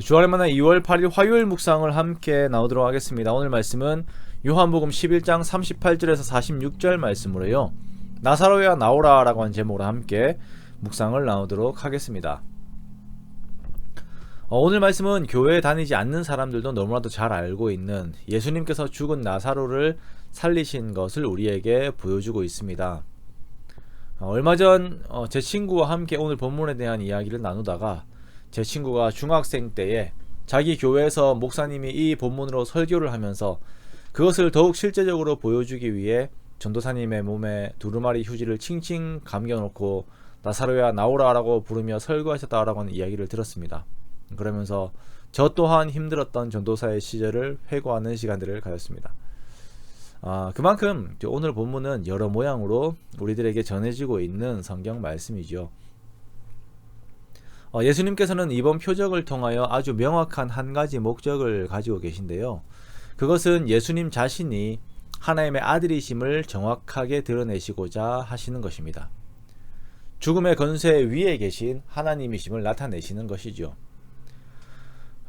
주안의 만나 2월 8일 화요일 묵상을 함께 나오도록 하겠습니다. 오늘 말씀은 요한복음 11장 38절에서 46절 말씀으로요. 나사로야 나오라라고 하는 제목으로 함께 묵상을 나오도록 하겠습니다. 어, 오늘 말씀은 교회에 다니지 않는 사람들도 너무나도 잘 알고 있는 예수님께서 죽은 나사로를 살리신 것을 우리에게 보여주고 있습니다. 어, 얼마 전 제 친구와 함께 오늘 본문에 대한 이야기를 나누다가 제 친구가 중학생 때에 자기 교회에서 목사님이 이 본문으로 설교를 하면서 그것을 더욱 실제적으로 보여주기 위해 전도사님의 몸에 두루마리 휴지를 칭칭 감겨놓고 나사로야 나오라라고 부르며 설교하셨다라고 하는 이야기를 들었습니다. 그러면서 저 또한 힘들었던 전도사의 시절을 회고하는 시간들을 가졌습니다. 아, 그만큼 오늘 본문은 여러 모양으로 우리들에게 전해지고 있는 성경 말씀이죠. 어, 예수님께서는 이번 표적을 통하여 아주 명확한 한 가지 목적을 가지고 계신데요. 그것은 예수님 자신이 하나님의 아들이심을 정확하게 드러내시고자 하시는 것입니다. 죽음의 건세 위에 계신 하나님이심을 나타내시는 것이죠.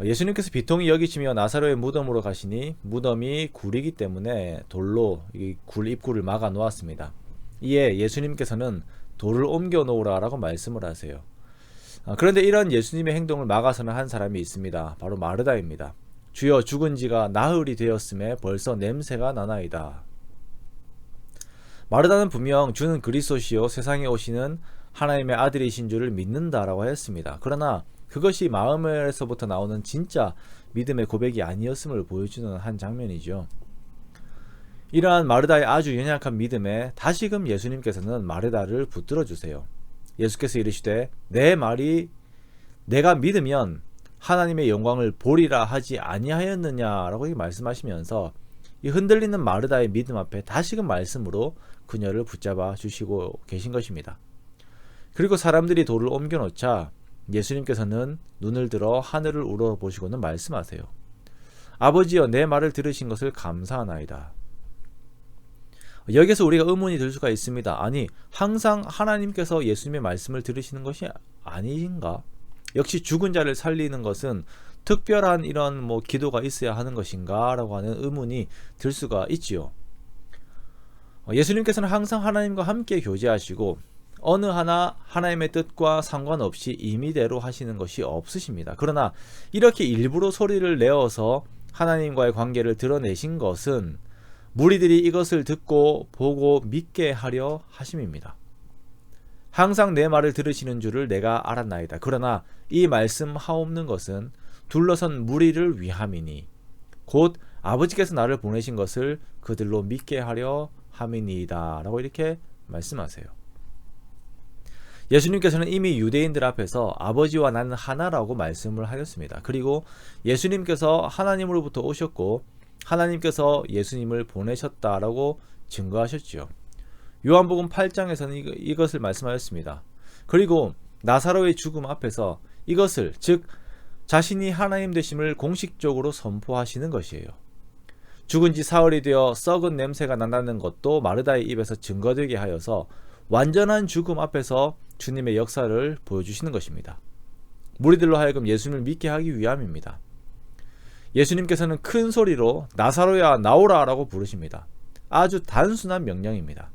예수님께서 비통히 여기시며 나사로의 무덤으로 가시니 무덤이 굴이기 때문에 돌로 굴 입구를 막아 놓았습니다. 이에 예수님께서는 돌을 옮겨 놓으라라고 말씀을 하세요. 아, 그런데 이런 예수님의 행동을 막아서는 한 사람이 있습니다. 바로 마르다입니다. 주여 죽은 지가 나흘이 되었음에 벌써 냄새가 나나이다. 마르다는 분명 주는 그리스도시요 세상에 오시는 하나님의 아들이신 줄을 믿는다라고 했습니다. 그러나 그것이 마음에서부터 나오는 진짜 믿음의 고백이 아니었음을 보여주는 한 장면이죠. 이러한 마르다의 아주 연약한 믿음에 다시금 예수님께서는 마르다를 붙들어 주세요. 예수께서 이르시되 내 말이 내가 믿으면 하나님의 영광을 보리라 하지 아니하였느냐라고 말씀하시면서 이 흔들리는 마르다의 믿음 앞에 다시금 말씀으로 그녀를 붙잡아 주시고 계신 것입니다. 그리고 사람들이 돌을 옮겨 놓자 예수님께서는 눈을 들어 하늘을 우러보시고는 말씀하세요. 아버지여 내 말을 들으신 것을 감사하나이다. 여기서 우리가 의문이 들 수가 있습니다. 아니, 항상 하나님께서 예수님의 말씀을 들으시는 것이 아닌가? 역시 죽은 자를 살리는 것은 특별한 이런 뭐 기도가 있어야 하는 것인가? 라고 하는 의문이 들 수가 있지요. 예수님께서는 항상 하나님과 함께 교제하시고 어느 하나 하나님의 뜻과 상관없이 임의대로 하시는 것이 없으십니다. 그러나 이렇게 일부러 소리를 내어서 하나님과의 관계를 드러내신 것은 무리들이 이것을 듣고 보고 믿게 하려 하심입니다. 항상 내 말을 들으시는 줄을 내가 알았나이다. 그러나 이 말씀 하옵는 것은 둘러선 무리를 위함이니 곧 아버지께서 나를 보내신 것을 그들로 믿게 하려 함이니이다. 라고 이렇게 말씀하세요. 예수님께서는 이미 유대인들 앞에서 아버지와 나는 하나라고 말씀을 하셨습니다. 그리고 예수님께서 하나님으로부터 오셨고 하나님께서 예수님을 보내셨다라고 증거하셨지요. 요한복음 8장에서는 이것을 말씀하셨습니다. 그리고 나사로의 죽음 앞에서 이것을 즉 자신이 하나님 되심을 공식적으로 선포하시는 것이에요. 죽은 지 사흘이 되어 썩은 냄새가 난다는 것도 마르다의 입에서 증거되게 하여서 완전한 죽음 앞에서 주님의 역사를 보여주시는 것입니다. 무리들로 하여금 예수님을 믿게 하기 위함입니다. 예수님께서는 큰 소리로 나사로야 나오라라고 부르십니다. 아주 단순한 명령입니다.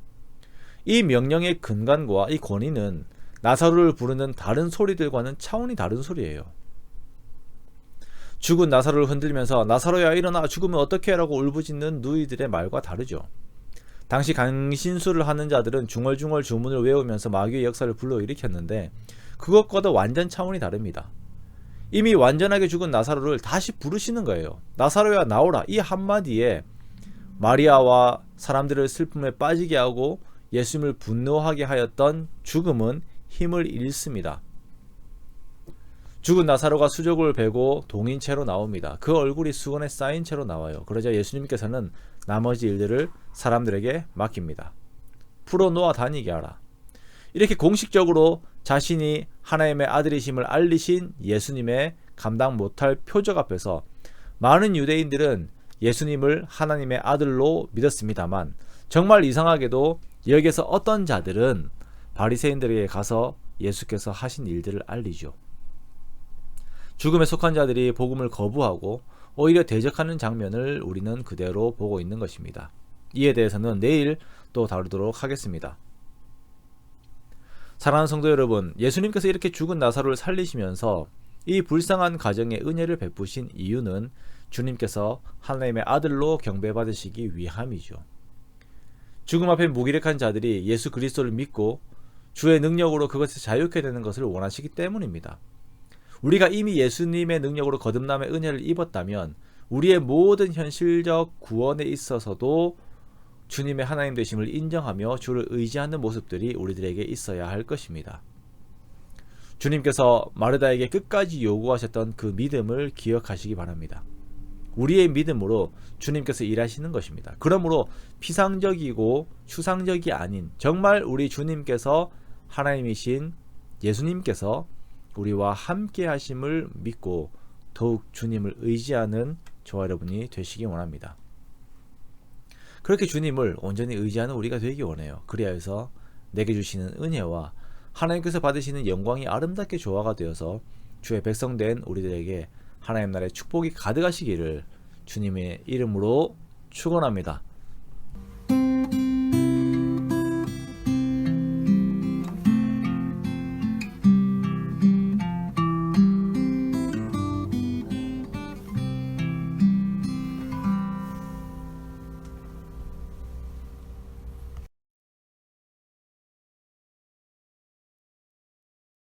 이 명령의 근간과 이 권위는 나사로를 부르는 다른 소리들과는 차원이 다른 소리예요. 죽은 나사로를 흔들면서 나사로야 일어나 죽으면 어떻게 라고 울부짖는 누이들의 말과 다르죠. 당시 강신수를 하는 자들은 중얼중얼 주문을 외우면서 마귀의 역사를 불러일으켰는데 그것과도 완전 차원이 다릅니다. 이미 완전하게 죽은 나사로를 다시 부르시는 거예요. 나사로야 나오라. 이 한마디에 마리아와 사람들을 슬픔에 빠지게 하고 예수님을 분노하게 하였던 죽음은 힘을 잃습니다. 죽은 나사로가 수족을 베고 동인 채로 나옵니다. 그 얼굴이 수건에 쌓인 채로 나와요. 그러자 예수님께서는 나머지 일들을 사람들에게 맡깁니다. 풀어놓아 다니게 하라. 이렇게 공식적으로 자신이 하나님의 아들이심을 알리신 예수님의 감당 못할 표적 앞에서 많은 유대인들은 예수님을 하나님의 아들로 믿었습니다만 정말 이상하게도 여기에서 어떤 자들은 바리새인들에게 가서 예수께서 하신 일들을 알리죠. 죽음에 속한 자들이 복음을 거부하고 오히려 대적하는 장면을 우리는 그대로 보고 있는 것입니다. 이에 대해서는 내일 또 다루도록 하겠습니다. 사랑하는 성도 여러분, 예수님께서 이렇게 죽은 나사로를 살리시면서 이 불쌍한 가정에 은혜를 베푸신 이유는 주님께서 하나님의 아들로 경배받으시기 위함이죠. 죽음 앞에 무기력한 자들이 예수 그리스도를 믿고 주의 능력으로 그것에서 자유케 되는 것을 원하시기 때문입니다. 우리가 이미 예수님의 능력으로 거듭남의 은혜를 입었다면 우리의 모든 현실적 구원에 있어서도 주님의 하나님 되심을 인정하며 주를 의지하는 모습들이 우리들에게 있어야 할 것입니다. 주님께서 마르다에게 끝까지 요구하셨던 그 믿음을 기억하시기 바랍니다. 우리의 믿음으로 주님께서 일하시는 것입니다. 그러므로 피상적이고 추상적이 아닌 정말 우리 주님께서 하나님이신 예수님께서 우리와 함께 하심을 믿고 더욱 주님을 의지하는 저와 여러분이 되시기 원합니다. 그렇게 주님을 온전히 의지하는 우리가 되기 원해요. 그리하여 서 내게 주시는 은혜와 하나님께서 받으시는 영광이 아름답게 조화가 되어서 주의 백성 된 우리들에게 하나님 나라의 축복이 가득하시기를 주님의 이름으로 축원합니다.